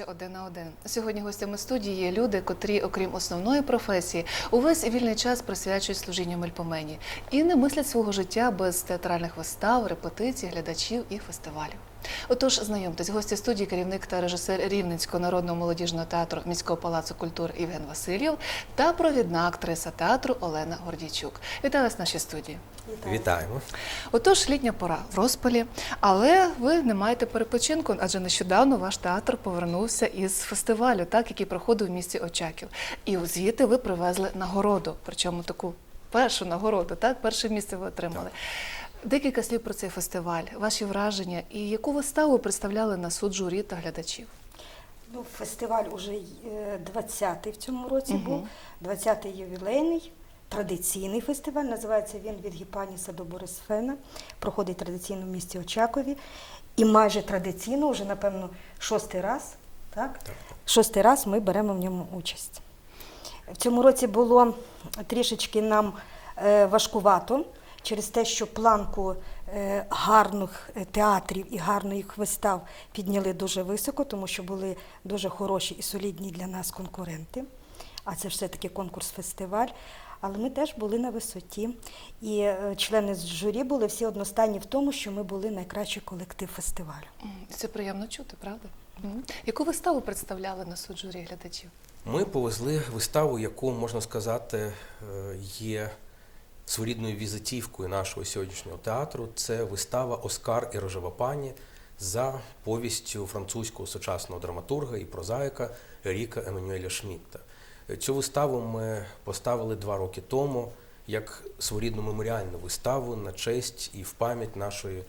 телеканалу один на один. Сьогодні гостями студії є люди, котрі, окрім основної професії, увесь вільний час присвячують служінню Мельпомені і не мислять свого життя без театральних вистав, репетицій, глядачів і фестивалів. Отож, знайомтесь, гості студії, керівник та режисер Рівненського народного молодіжного театру міського палацу культури Євген Васильєв та провідна актриса театру Олена Гордійчук. Вітаю вас в нашій студії. Вітаємо. Отож, літня пора в розпалі, але ви не маєте перепочинку, адже нещодавно ваш театр повернувся із фестивалю, так який проходив в місті Очаків. І звідти ви привезли нагороду, причому таку першу нагороду, так перше місце ви отримали. Декілька слів про цей фестиваль, ваші враження і яку виставу представляли на суд журі та глядачів. Ну, фестиваль уже е, 20-й в цьому році Мгм. був, 20-й ювілейний, традиційний фестиваль. Називається він від Гіпаніса до Борисфена. Проходить традиційно в місті Очакові. І майже традиційно, вже, напевно, шостий раз, так? Так. Шостий раз ми беремо в ньому участь. В цьому році було трішечки нам е, важкувато через те, що планку е, гарних е, театрів і гарних вистав підняли дуже високо, тому що були дуже хороші і солідні для нас конкуренти. А це все-таки конкурс-фестиваль. Але ми теж були на висоті. І е, члени з журі були всі одностайні в тому, що ми були найкращий колектив фестивалю. Це приємно чути, правда? Яку виставу представляли на суд журі глядачів? Ми повезли виставу, яку можна сказати є своєрідною візитівкою нашого сьогоднішнього театру. Це вистава Оскар і рожева пані за повістю французького сучасного драматурга і прозаїка Ріка Еммануеля Шмідта. Е, Цю виставу ми поставили два роки тому як своєрідну меморіальну виставу на честь і в пам'ять нашої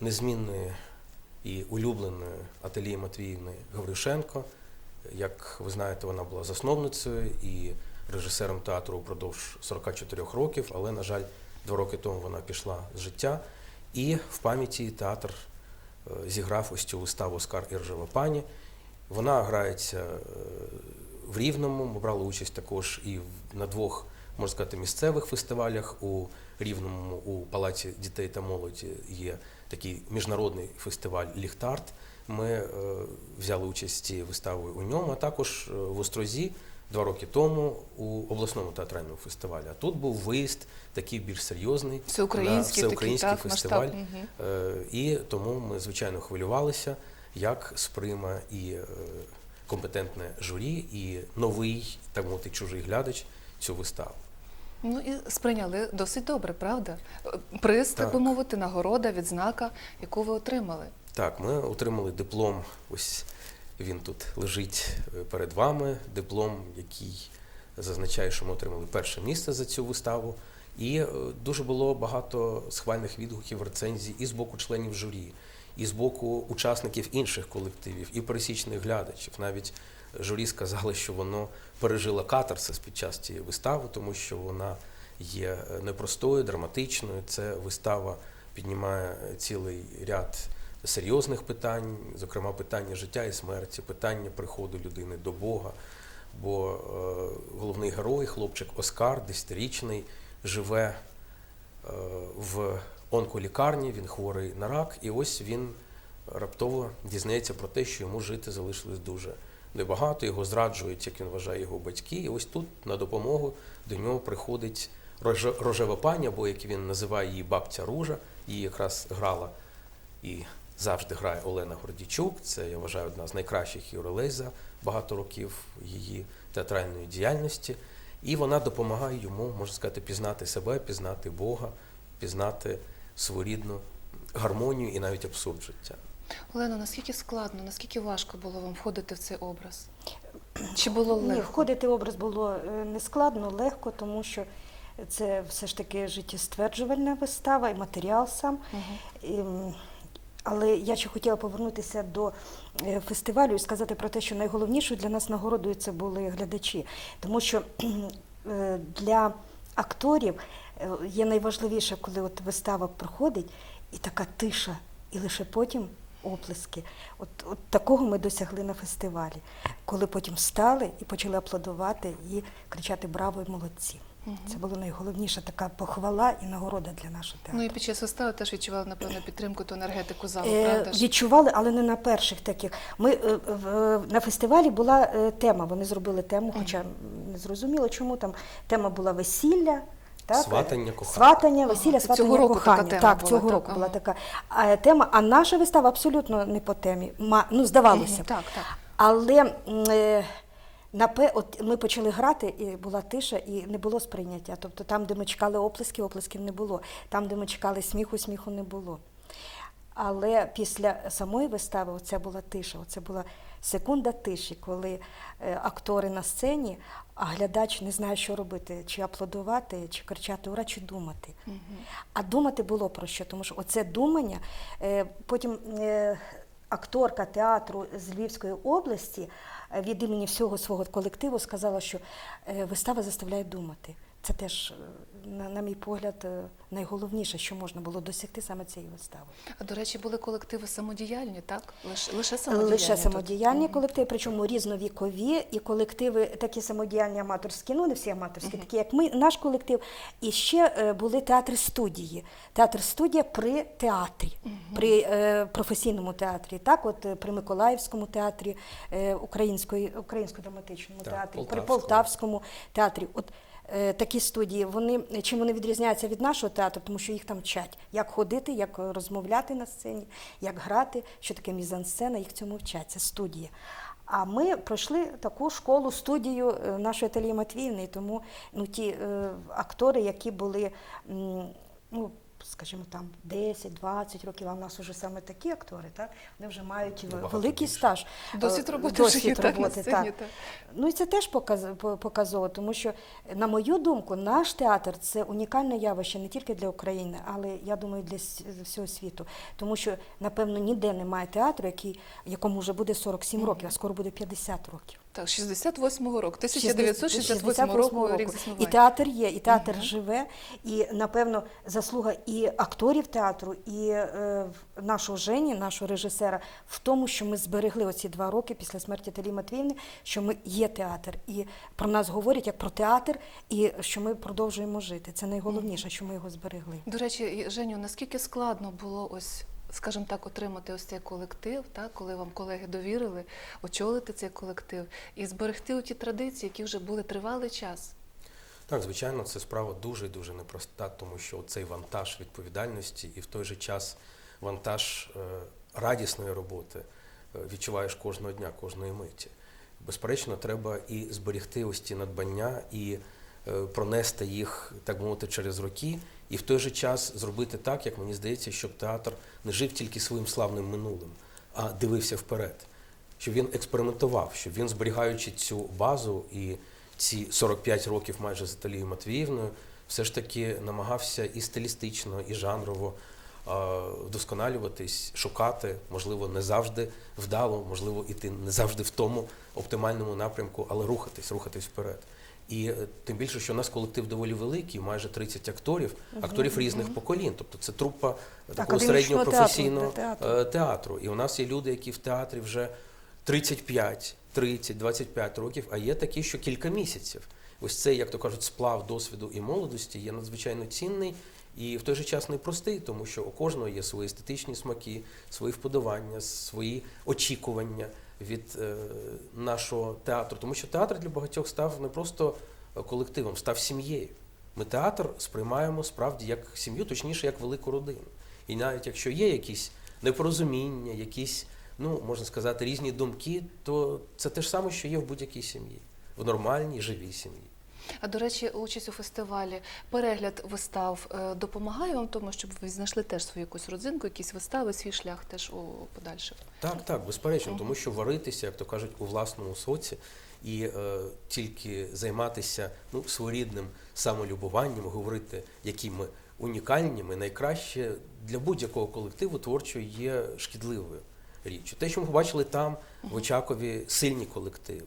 незмінної і улюбленої Ателії Матвіївни Гаврюшенко. Як ви знаєте, вона була засновницею і режисером театру упродовж 44 років, але, на жаль, два роки тому вона пішла з життя. І в пам'яті театр е, зіграв ось цю виставу Оскар і ржава пані. Вона грається е, в Рівному. Ми брали участь також і на двох, можна сказати, місцевих фестивалях. У Рівному у Палаці дітей та молоді є такий міжнародний фестиваль Ліхтарт. Ми е, взяли участь виставою у ньому, а також в Острозі два роки тому у обласному театральному фестивалі. А тут був виїзд такий більш серйозний Всеукраїнський на такий, всеукраїнський так, фестиваль. масштаб. Мгм. Е, І тому ми звичайно хвилювалися, як сприйме і е, компетентне журі, і новий, так мовити, чужий глядач цю виставу. Ну і сприйняли досить добре, правда? Е, Приз, так, Так. би мовити, нагорода, відзнака, яку ви отримали. Так, ми отримали диплом. Ось він тут лежить е, перед вами. Диплом, який зазначає, що ми отримали перше місце за цю виставу. І е, дуже було багато схвальних відгуків, рецензій і з боку членів журі, і з боку учасників інших колективів, і пересічних глядачів. Навіть журі сказали, що воно пережило катарсис під час цієї вистави, тому що вона є е, непростою, драматичною. Це вистава піднімає цілий ряд серйозних питань, зокрема питання життя і смерті, питання приходу людини до Бога. Бо е, головний герой, хлопчик Оскар, десятирічний, живе е, в онколікарні, він хворий на рак, і ось він раптово дізнається про те, що йому жити залишилось дуже небагато, його зраджують, як він вважає, його батьки. І ось тут на допомогу до нього приходить рожева пані, або як він називає її бабця Ружа, її якраз грала і завжди грає Олена Гордічук. Це, я вважаю, одна з найкращих її ролей за багато років її театральної діяльності. І вона допомагає йому, можна сказати, пізнати себе, пізнати Бога, пізнати своєрідну гармонію і навіть абсурд життя. Олена, наскільки складно, наскільки важко було вам входити в цей образ? Чи було Ні, входити в образ було е, не складно, легко, тому що це все ж таки життєстверджувальна вистава і матеріал сам. Мгм. І, Але я ще хотіла повернутися до е, фестивалю і сказати про те, що найголовнішою для нас нагородою це були глядачі. Тому що е, для акторів е, є найважливіше, коли от вистава проходить, і така тиша, і лише потім оплески. От, от такого ми досягли на фестивалі, коли потім встали і почали аплодувати і кричати Браво і молодці. Це була найголовніша така похвала і нагорода для нашого театру. Ну і під час вистави теж відчували, напевно, підтримку ту енергетику залу, Е, правда ж? Відчували, але не на перших таких. Ми е, в- на фестивалі була е, тема. Вони зробили тему, хоча не зрозуміло, чому там тема була весілля. Так? Сватання, кохання. Сватання, весілля, Ага, сватання, цього року така кохання. тема так, була, цього так, року була ага. така а, тема. А наша вистава абсолютно не по темі. Ма, ну, здавалося. Б. так, так. Але м, напе, от ми почали грати, і була тиша, і не було сприйняття. Тобто там, де ми чекали оплесків, оплесків не було. Там, де ми чекали сміху, сміху не було. Але після самої вистави оця була тиша, оце була секунда тиші, коли е, актори на сцені, а глядач не знає, що робити, чи аплодувати, чи кричати ура, чи думати. А думати було про що, тому що оце думання, е, потім е, акторка театру з Львівської області е, від імені всього свого колективу сказала, що е, вистава заставляє думати. Це теж, е, на, на мій погляд, е, найголовніше, що можна було досягти саме цієї вистави. А до речі, були колективи самодіяльні, так? Лише, лише самодіяльні. Лише тут? самодіяльні Мгм. колективи, причому різновікові, і колективи такі самодіяльні аматорські, ну не всі аматорські, такі як ми, наш колектив. І ще е, були театри студії. Театр студія при театрі, при е, професійному театрі. Так, от при Миколаївському театрі, е, української, українсько-драматичному Так, театрі, при Полтавському. Театрі. От такі студії, вони чим вони відрізняються від нашого театру, тому що їх там вчать, як ходити, як розмовляти на сцені, як грати, що таке мізансцена, їх цьому вчать. Це студія. А ми пройшли таку школу, студію е, нашої Аталії Матвіївни, тому ну, ті е, актори, які були, ну, скажімо, там 10-20 років, а в нас вже саме такі актори, так? вони вже мають Набагато великий більше. стаж. Досвід Е, роботи досвід так, роботи, сцені, так. так. Ну і це теж показ- по- показово, тому що, на мою думку, наш театр це унікальне явище не тільки для України, але я думаю, для всього світу. Тому що, напевно, ніде немає театру, який, якому вже буде 47 років, а скоро буде 50 років. Так, 68-го року, 1968 68 року рік І театр є, і театр живе, і напевно заслуга і акторів театру, і е, нашого Жені, нашого режисера, в тому, що ми зберегли оці два роки після смерті Талі Матвіївни, що ми є театр, і про нас говорять як про театр, і що ми продовжуємо жити. Це найголовніше, що ми його зберегли. До речі, Женю, наскільки складно було ось, скажімо так, отримати ось цей колектив, так, коли вам колеги довірили очолити цей колектив і зберегти ті традиції, які вже були тривалий час. Так, звичайно, це справа дуже дуже непроста, тому що цей вантаж відповідальності і в той же час вантаж е, радісної роботи е, відчуваєш кожного дня, кожної миті. Безперечно, треба і зберегти ось ті надбання, і е, пронести їх, так мовити, через роки, і в той же час зробити так, як мені здається, щоб театр не жив тільки своїм славним минулим, а дивився вперед щоб він експериментував, щоб він, зберігаючи цю базу і ці 45 років майже з Аталією Матвіївною, все ж таки намагався і стилістично, і жанрово вдосконалюватись, шукати, можливо, не завжди вдало, можливо, іти не завжди в тому оптимальному напрямку, але рухатись, рухатись вперед. І е, тим більше, що у нас колектив доволі великий, майже 30 акторів, акторів різних поколінь. Тобто це трупа такого середнього професійного театру. е, театру. І у нас є люди, які в театрі вже 35, 30, 25 років, а є такі, що кілька місяців. Ось цей, як то кажуть, сплав досвіду і молодості є надзвичайно цінний і в той же час непростий, тому що у кожного є свої естетичні смаки, свої вподобання, свої очікування від е, нашого театру. Тому що театр для багатьох став не просто колективом, став сім'єю. Ми театр сприймаємо справді як сім'ю, точніше, як велику родину. І навіть якщо є якісь непорозуміння, якісь, ну можна сказати, різні думки, то це те ж саме, що є в будь-якій сім'ї, в нормальній, живій сім'ї. А до речі, участь у фестивалі, перегляд вистав е, допомагає вам тому, щоб ви знайшли теж свою якусь родзинку, якісь вистави, свій шлях теж у подальших. Так, так, безперечно, тому що варитися, як то кажуть, у власному соці і е, тільки займатися ну, своєрідним самолюбуванням, говорити, які ми унікальні, ми найкраще для будь-якого колективу творчо є шкідливою річчю. Те, що ми побачили там, в Очакові, сильні колективи,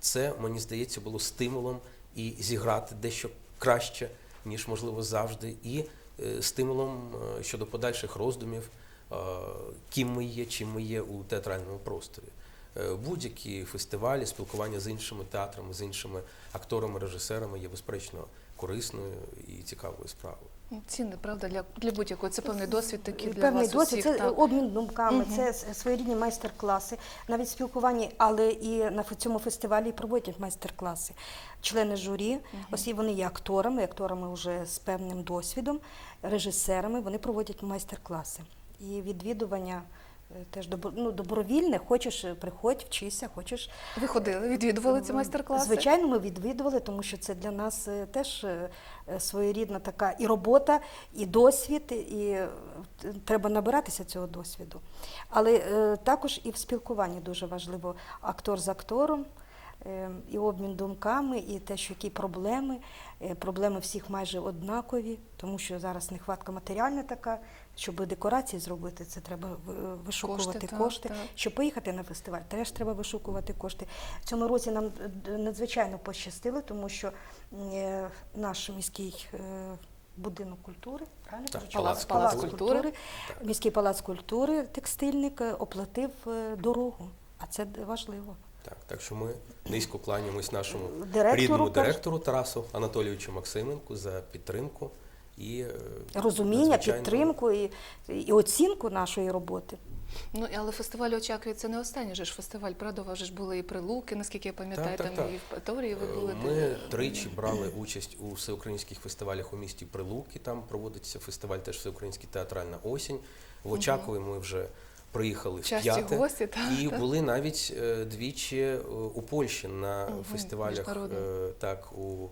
це, мені здається, було стимулом і зіграти дещо краще, ніж можливо завжди, і е, стимулом е, щодо подальших роздумів е, ким ми є, чим ми є у театральному просторі. Будь-які фестивалі, спілкування з іншими театрами, з іншими акторами, режисерами є безперечно корисною і цікавою справою. Цінне, правда, для, для будь-якого. Це певний досвід такий для Певний вас досвід, усіх. це так. обмін думками, Мгм. це своєрідні майстер-класи, навіть спілкування, але і на цьому фестивалі проводять майстер-класи. Члени журі, ось і вони є акторами, акторами вже з певним досвідом, режисерами, вони проводять майстер-класи. І відвідування теж ну, добровільне, хочеш е, приходь, вчися, хочеш. Ви ходили, відвідували ці майстер-класи? Звичайно, ми відвідували, тому що це для нас е, теж е, своєрідна така і робота, і досвід, і треба набиратися цього досвіду. Але також і в спілкуванні дуже важливо актор з актором. Е, І обмін думками, і те, що які проблеми. Е, Проблеми всіх майже однакові, тому що зараз нехватка матеріальна така. Щоб декорації зробити, це треба вишукувати Кошти, кошти. так, так. Щоб поїхати на фестиваль, теж треба вишукувати кошти. В цьому році нам е, надзвичайно пощастило, тому що е, наш міський е, будинок культури, правильно Так, кажу? Палац Палац культури. Так. міський палац культури, текстильник е, оплатив е, дорогу, а це важливо. Так, так що ми низько кланяємось нашому Директору рідному директору Тарасу Анатолійовичу Максименку за підтримку і е, Розуміння, надзвичайно- підтримку і, і оцінку нашої роботи. Ну, але фестиваль очакується не останній же ж фестиваль, правда? У вас же ж були і прилуки, наскільки я пам'ятаю, Так, так, там так. і в Петорії ви були. Ми тричі брали участь у всеукраїнських фестивалях у місті Прилуки. Там проводиться фестиваль, теж всеукраїнський театральна осінь. В Очакові ми вже приїхали в п'яте. гості, так, і так. були навіть е, двічі е, у Польщі на Мгм, фестивалях. е, Так, у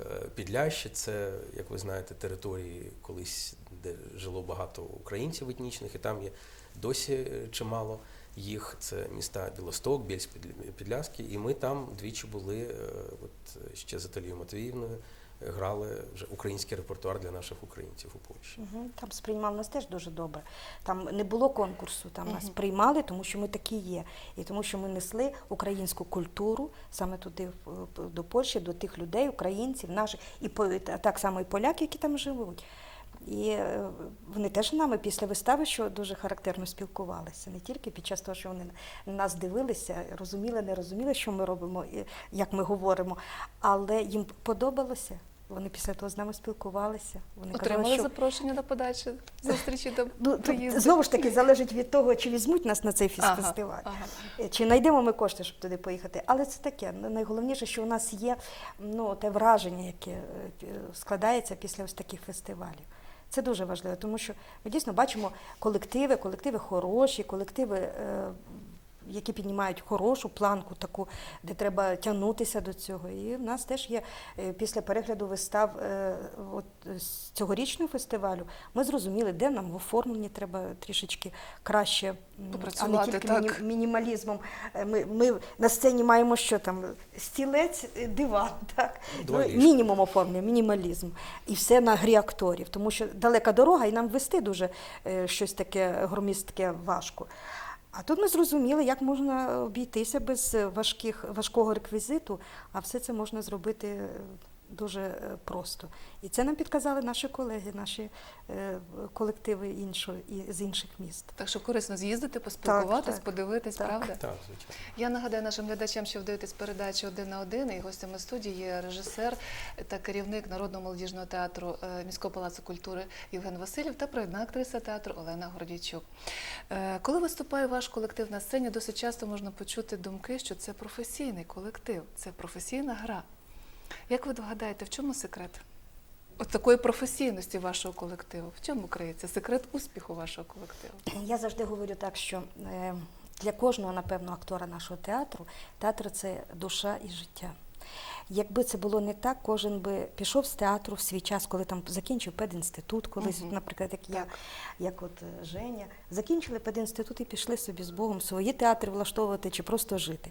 е, Підлящі, це, як ви знаєте, території колись, де жило багато українців етнічних, і там є досі чимало їх. Це міста Білосток, Більськ Підляський. І ми там двічі були, е, от ще з Аталією Матвіївною, грали вже український репертуар для наших українців у Польщі. Мгм. Там сприймали нас теж дуже добре. Там не було конкурсу, там нас приймали, тому що ми такі є. І тому що ми несли українську культуру саме туди, до Польщі, до тих людей, українців, наших, і по- та- так само і поляки, які там живуть. І е, вони теж з нами після вистави, що дуже характерно спілкувалися, не тільки під час того, що вони нас дивилися, розуміли, не розуміли, що ми робимо, і як ми говоримо, але їм подобалося. Вони після того з нами спілкувалися. Вони Отримали казали, що запрошення на подачі зустрічі до Ну, тут знову ж таки залежить від того, чи візьмуть нас на цей фіс- Ага, ага. Е, чи знайдемо ми кошти, щоб туди поїхати. Але це таке. Найголовніше, що у нас є ну, те враження, яке е, складається після ось таких фестивалів. Це дуже важливо, тому що ми дійсно бачимо колективи, колективи хороші, колективи, е, які піднімають хорошу планку, таку, де треба тягнутися до цього. І в нас теж є е, після перегляду вистав е, от, е, з цьогорічного фестивалю. Ми зрозуміли, де нам в оформленні треба трішечки краще, а не тільки так. міні- мінімалізмом. Ми, ми на сцені маємо що там? Стілець, диван, так? Ну, мінімум оформлення, мінімалізм. І все на грі акторів, тому що далека дорога, і нам вести дуже щось таке громістке важко. А тут ми зрозуміли, як можна обійтися без важких, важкого реквізиту, а все це можна зробити е, дуже е, просто. І це нам підказали наші колеги, наші е, колективи іншої, і з інших міст. Так що корисно з'їздити, поспілкуватись, так. подивитись, Так. правда? Так, звичайно. Я нагадаю нашим глядачам, що ви дивитесь передачу один на один. І гостями студії є режисер та керівник народного молодіжного театру е, міського палацу культури Євген Васильєв та провідна актриса театру Олена Гордійчук. Коли виступає ваш колектив на сцені, досить часто можна почути думки, що це професійний колектив, це професійна гра. Як ви догадаєте, в чому секрет? От такої професійності вашого колективу. В чому криється секрет успіху вашого колективу? Я завжди говорю так, що е, для кожного, напевно, актора нашого театру театр це душа і життя. Якби це було не так, кожен би пішов з театру в свій час, коли там закінчив пединститут, колись, Мгм. наприклад, як я, як от е, Женя, закінчили пединститут і пішли собі з Богом свої театри влаштовувати чи просто жити.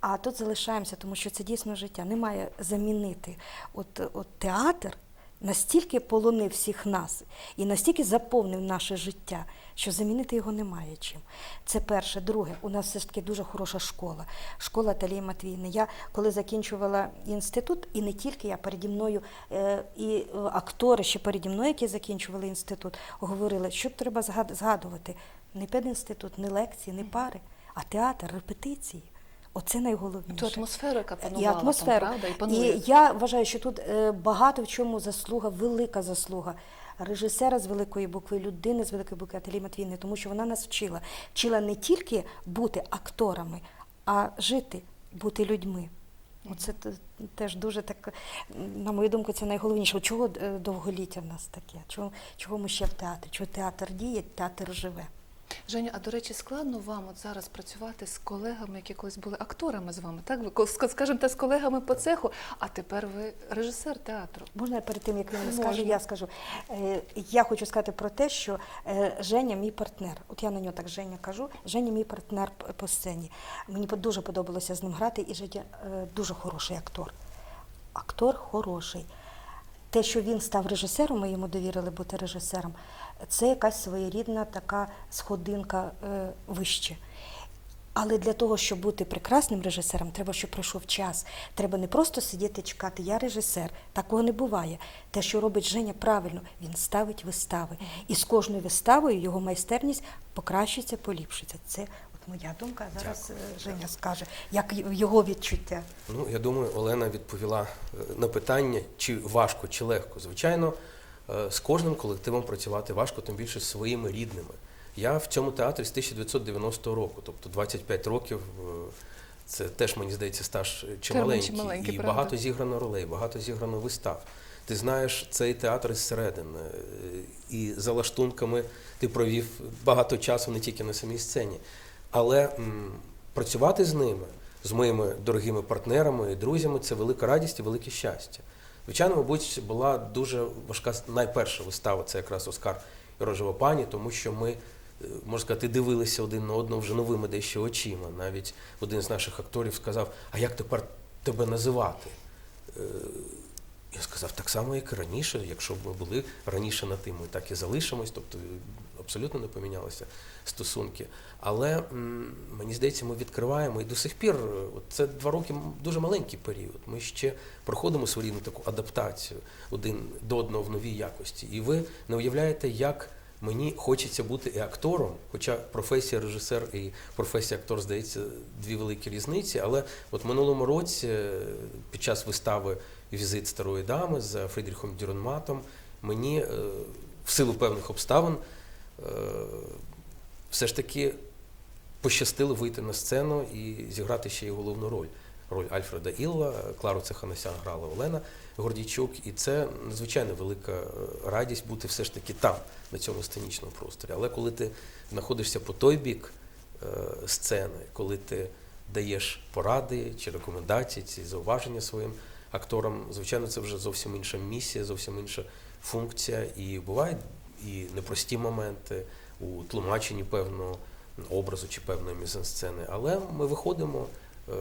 А тут залишаємося, тому що це дійсно життя. Немає замінити. От, от театр настільки полонив всіх нас і настільки заповнив наше життя, що замінити його немає чим. Це перше. Друге, у нас все ж таки дуже хороша школа. Школа Талії Матвіївни. Я коли закінчувала інститут, і не тільки я переді мною, е, і актори ще переді мною, які закінчували інститут, говорили, що треба згадувати. Не пединститут, не лекції, не пари, а театр, репетиції. Оце найголовніше. Ту атмосферу, яка І панувала атмосферу. там, правда, і панує. І я вважаю, що тут е, багато в чому заслуга, велика заслуга режисера з великої букви, людини з великої букви Ателі Матвіни, тому що вона нас вчила. Вчила не тільки бути акторами, а жити, бути людьми. Оце теж дуже так, на мою думку, це найголовніше. Чого е, довголіття в нас таке? Чого, чого ми ще в театрі? Чого театр діє, театр живе? Женя, а до речі, складно вам от зараз працювати з колегами, які колись були акторами з вами, так? Ви, скажімо, та з колегами по цеху, а тепер ви режисер театру. Можна я перед тим, як він скаже, я скажу. Е, Я хочу сказати про те, що е, Женя мій партнер. От я на нього так Женя кажу. Женя мій партнер по сцені. Мені дуже подобалося з ним грати, і Женя е, дуже хороший актор. Актор хороший. Те, що він став режисером, ми йому довірили бути режисером, це якась своєрідна така сходинка е, вище. Але для того, щоб бути прекрасним режисером, треба, щоб пройшов час. Треба не просто сидіти чекати, я режисер. Такого не буває. Те, що робить Женя правильно, він ставить вистави. І з кожною виставою його майстерність покращиться, поліпшиться. Це моя думка. А зараз е, Женя скаже, як його відчуття. Ну, я думаю, Олена відповіла е, на питання, чи важко, чи легко. Звичайно, е, з кожним колективом працювати важко, тим більше з своїми рідними. Я в цьому театрі з 1990 року, тобто 25 років. Це теж, мені здається, стаж чималенький. чималенький, і правда. багато зіграно ролей, багато зіграно вистав. Ти знаєш цей театр зсередини. І за лаштунками ти провів багато часу не тільки на самій сцені. Але м, працювати з ними, з моїми дорогими партнерами і друзями, це велика радість і велике щастя. Звичайно, мабуть, була дуже важка найперша вистава, це якраз Оскар і Рожева пані, тому що ми, е, можна сказати, дивилися один на одного вже новими дещо очима. Навіть один з наших акторів сказав: А як тепер тебе називати? Е, Я сказав, так само, як і раніше. Якщо б ми були раніше на тим, ми так і залишимось, тобто абсолютно не помінялися стосунки. Але мені здається, ми відкриваємо і до сих пір, е, це два роки дуже маленький період. Ми ще проходимо своєрідну таку адаптацію один до одного в новій якості. І ви не уявляєте, як мені хочеться бути і актором, хоча професія режисер і професія актор, здається, дві великі різниці. Але от минулому році, е, під час вистави Візит старої дами з Фрідріхом Дюренматом, мені е, в силу певних обставин все ж таки пощастило вийти на сцену і зіграти ще й головну роль. Роль Альфреда Ілла, Клару Цеханасян грала Олена Гордійчук, і це надзвичайно велика е, радість бути все ж таки там, на цьому сценічному просторі. Але коли ти знаходишся по той бік е, сцени, коли ти даєш поради чи рекомендації, ці зауваження своїм акторам, звичайно, це вже зовсім інша місія, зовсім інша функція. І бувають і непрості моменти у тлумаченні певного образу чи певної мізансцени. Але ми виходимо, е,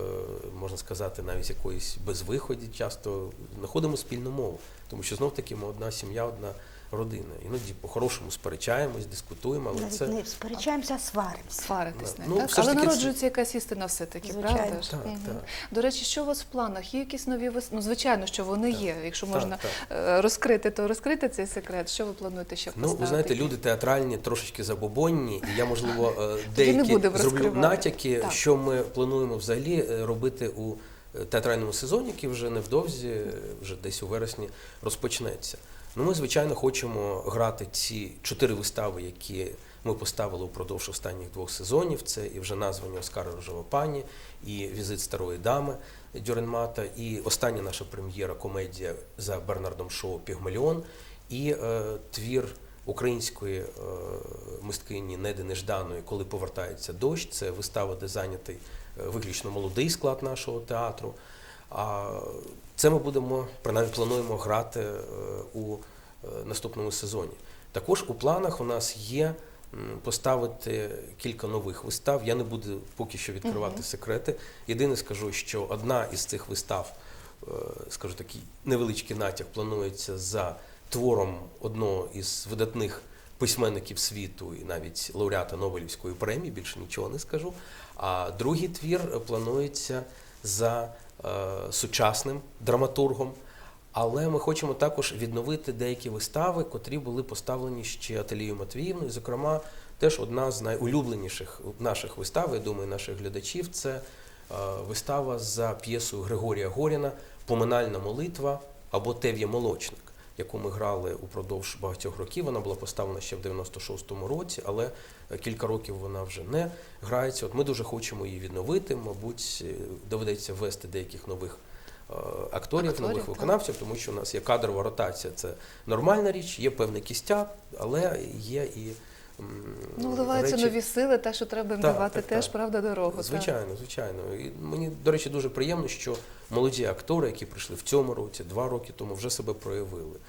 можна сказати, навіть якоїсь безвиході, часто знаходимо спільну мову, тому що знов таки ми одна сім'я, одна родина. Іноді по-хорошому сперечаємось, дискутуємо, але Навіть це не сперечаємося, а сваримося. Сваритись не Ну, так? все ж Але таки це- народжується якась істина все-таки, Звичайно. правда ж? Так, Мгм. так. До речі, що у вас в планах? Є якісь нові вис... Ну, звичайно, що вони Так. є. Якщо Так, можна так. е, розкрити, то розкрити цей секрет. Що ви плануєте ще Ну, поставити? ви знаєте, люди театральні трошечки забобонні, і я, можливо, е, не деякі будемо зроблю розкривати. натяки, Так. що ми плануємо взагалі е, робити у е, театральному сезоні, який вже невдовзі, е, вже десь у вересні розпочнеться. Ну, ми, звичайно, хочемо грати ці чотири вистави, які ми поставили упродовж останніх двох сезонів. Це і вже названі Оскара Рожова пані, і Візит старої дами Дюренмата, і остання наша прем'єра комедія за Бернардом Шоу Пігмаліон, і е, твір української е, мисткині Неди Нежданої, коли повертається дощ. Це вистава, де зайнятий е, виключно молодий склад нашого театру. А це ми будемо, принаймні плануємо грати е, у е, наступному сезоні. Також у планах у нас є поставити кілька нових вистав. Я не буду поки що відкривати секрети. Єдине скажу, що одна із цих вистав е, скажу такий невеличкий натяк, планується за твором одного із видатних письменників світу і навіть лауреата Нобелівської премії, більше нічого не скажу. А другий твір планується за сучасним драматургом. Але ми хочемо також відновити деякі вистави, котрі були поставлені ще Ателією Матвіївною. Зокрема, теж одна з найулюбленіших наших вистав, я думаю, наших глядачів, це е, вистава за п'єсою Григорія Горіна Поминальна молитва або Тев'я молочник, яку ми грали упродовж багатьох років. Вона була поставлена ще в 96-му році, але е, кілька років вона вже не грається. От ми дуже хочемо її відновити. Мабуть, е, доведеться ввести деяких нових е, акторів, Акторів, нових так. виконавців, тому що у нас є кадрова ротація, це нормальна річ, є певний кістя, але є і Ну, вливаються речі- нові сили, та що треба їм Так, давати так, теж, так. правда, дорогу. так. Звичайно, звичайно. І мені, до речі, дуже приємно, що молоді актори, які прийшли в цьому році, два роки тому, вже себе проявили.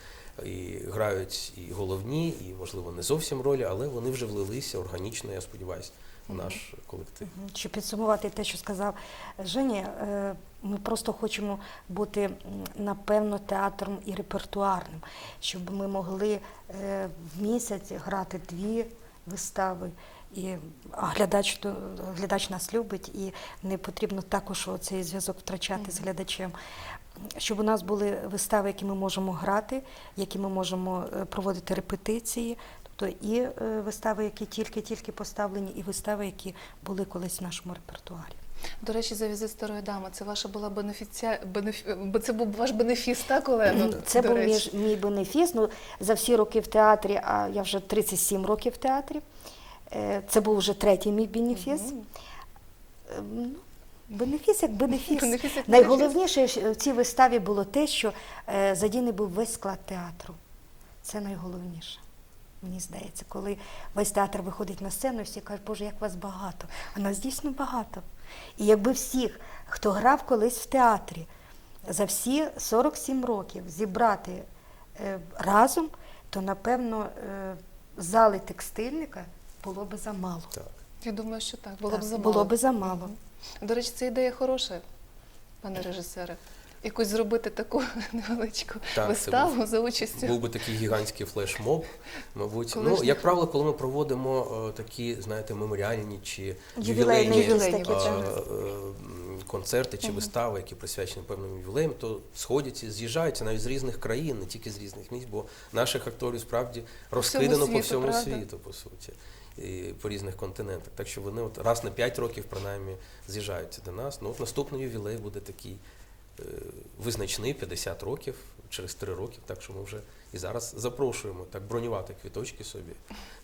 І грають і головні, і, можливо, не зовсім ролі, але вони вже влилися органічно, я сподіваюся, в наш колектив. Щоб підсумувати те, що сказав Женя, е, ми просто хочемо бути напевно театром і репертуарним, щоб ми могли е, в місяць грати дві вистави. І а глядач, глядач нас любить, і не потрібно також цей зв'язок втрачати з глядачем. Щоб у нас були вистави, які ми можемо грати, які ми можемо е, проводити репетиції, тобто і е, вистави, які тільки-тільки поставлені, і вистави, які були колись в нашому репертуарі. До речі, за візит старої дами, це ваша була бенефіція, бенефі... це був ваш бенефіс, так, Олено? Це До був речі. мій бенефіс. Ну, за всі роки в театрі, а я вже 37 років в театрі. Е, Це був вже третій мій бенефіс. Ну, Бенефіс як бенефіс. Бенефіс як Найголовніше в цій виставі було те, що е, задійний був весь склад театру. Це найголовніше. Мені здається, коли весь театр виходить на сцену, всі кажуть, Боже, як вас багато. А нас дійсно багато. І якби всіх, хто грав колись в театрі, за всі 47 років зібрати е, разом, то напевно е, зали текстильника було би замало. Так. Я думаю, що так. Було Так, б замало. було би замало. До речі, це ідея хороша, пане режисере. Якусь зробити таку невеличку це виставу за участю. Був би такий гігантський флешмоб, мабуть. Колишніх. Ну, як правило, коли ми проводимо е, такі, знаєте, меморіальні чи Ювілейні ювілейні якісь такі, е, так. м, концерти чи вистави, які присвячені певним ювілеям, то сходяться, з'їжджаються навіть з різних країн, не тільки з різних місць, бо наших акторів справді розкидано по світу, всьому правда? світу, по суті. І по різних континентах. Так що вони от раз на 5 років, принаймні, з'їжджаються до нас. Ну, от наступний ювілей буде такий визначний 50 років, через 3 роки. Так що ми вже і зараз запрошуємо так бронювати квіточки собі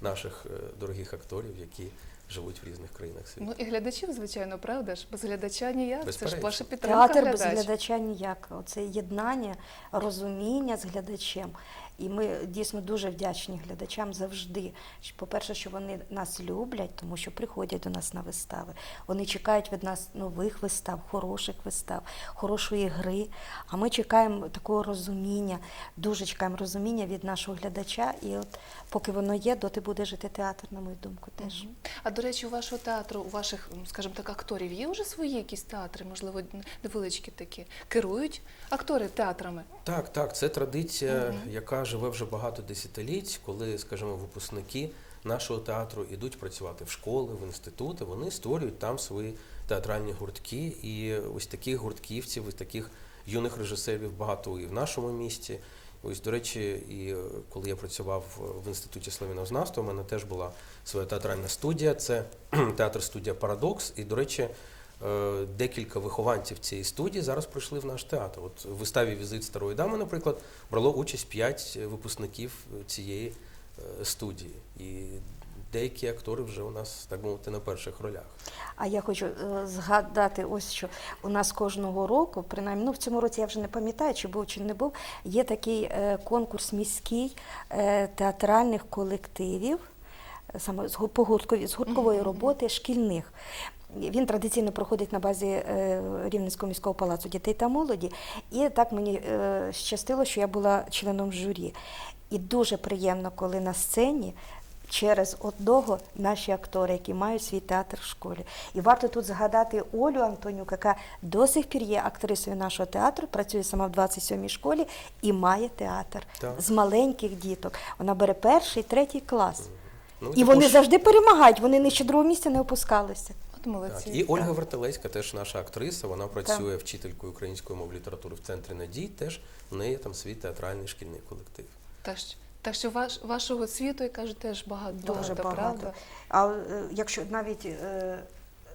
наших е, дорогих акторів, які живуть в різних країнах світу. Ну і глядачів, звичайно, правда ж? Без глядача ніяк. Це ж Безперечно. ваша підтримка Театр без глядача ніяк. Оце єднання, розуміння з глядачем. І ми дійсно дуже вдячні глядачам завжди. По-перше, що вони нас люблять, тому що приходять до нас на вистави. Вони чекають від нас нових вистав, хороших вистав, хорошої гри. А ми чекаємо такого розуміння, дуже чекаємо розуміння від нашого глядача. І от поки воно є, доти буде жити театр, на мою думку, теж. До речі, у вашого театру, у ваших, скажімо так, акторів є вже свої якісь театри, можливо, невеличкі такі. Керують актори театрами. Так, так, це традиція, яка живе вже багато десятиліть, коли, скажімо, випускники нашого театру йдуть працювати в школи, в інститути, вони створюють там свої театральні гуртки. І ось таких гуртківців, ось таких юних режисерів багато і в нашому місті. Ось, до речі, і е, коли я працював в інституті славянознавства, у мене теж була своя театральна студія. Це театр студія Парадокс. І, до речі, е, декілька вихованців цієї студії зараз прийшли в наш театр. От в виставі Візит старої дами, наприклад, брало участь п'ять випускників цієї е, студії. І деякі актори вже у нас, так мовити, на перших ролях. А я хочу е, згадати, ось що у нас кожного року, принаймні, ну в цьому році я вже не пам'ятаю, чи був чи не був, є такий е, конкурс міський е, театральних колективів, саме з гу- гурткові, з гурткової роботи шкільних. Він традиційно проходить на базі Рівненського міського палацу дітей та молоді. І так мені щастило, що я була членом журі. І дуже приємно, коли на сцені через одного наші актори, які мають свій театр в школі. І варто тут згадати Олю Антонюк, яка до сих пір є актрисою нашого театру, працює сама в 27-й школі і має театр Так. з маленьких діток. Вона бере перший, третій клас. Ну, І вони також- завжди перемагають, вони нижче другого місця не опускалися. От молодці. Так, і Ольга Вертелецька, теж наша актриса, вона працює вчителькою української мови літератури в центрі надій. Теж в неї там свій театральний шкільний колектив. Так що, так що ваш, вашого світу, я кажу, теж багато, Дуже багато. правда? А е, якщо навіть е,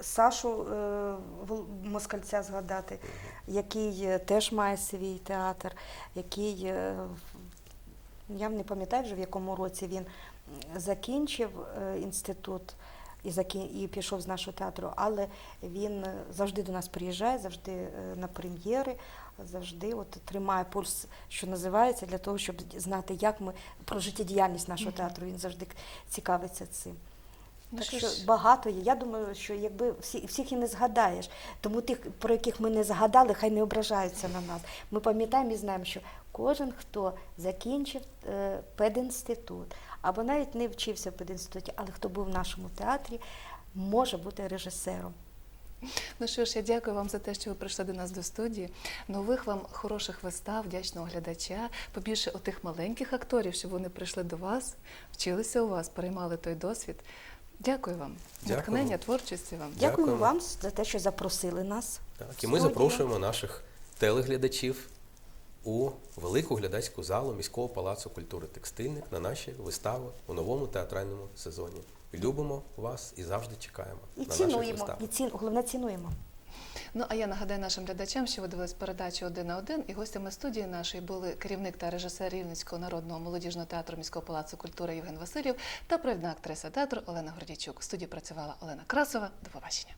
Сашу е, Москальця згадати, який е, теж має свій театр, який е, я не пам'ятаю вже в якому році він закінчив е, інститут. І закін... і пішов з нашого театру, але він е, завжди до нас приїжджає, завжди е, на прем'єри, завжди от тримає пульс, що називається, для того, щоб знати, як ми про життєдіяльність нашого театру. Він завжди цікавиться цим. Ну, так що багато є. Я думаю, що якби всі, всіх і не згадаєш. Тому тих, про яких ми не згадали, хай не ображаються на нас. Ми пам'ятаємо і знаємо, що кожен, хто закінчив е, пединститут, або навіть не вчився в пединституті, але хто був в нашому театрі, може бути режисером. Ну що ж, я дякую вам за те, що ви прийшли до нас до студії. Нових вам хороших вистав, вдячного глядача, побільше отих маленьких акторів, щоб вони прийшли до вас, вчилися у вас, переймали той досвід. Дякую вам. Дякую. Натхнення, творчості вам. Дякую Дякуємо. вам за те, що запросили нас. Так, і ми запрошуємо наших телеглядачів у велику глядацьку залу міського палацу культури текстильник на наші вистави у новому театральному сезоні. Любимо вас і завжди чекаємо І на цінуємо, виставах. і цін... головне цінуємо. Ну а я нагадаю нашим глядачам, що ви дивились передачу один на один, і гостями студії нашої були керівник та режисер Рівненського народного молодіжного театру міського палацу культури Євген Васильєв та провідна актриса театру Олена Гордійчук. В студії працювала Олена Красова. До побачення.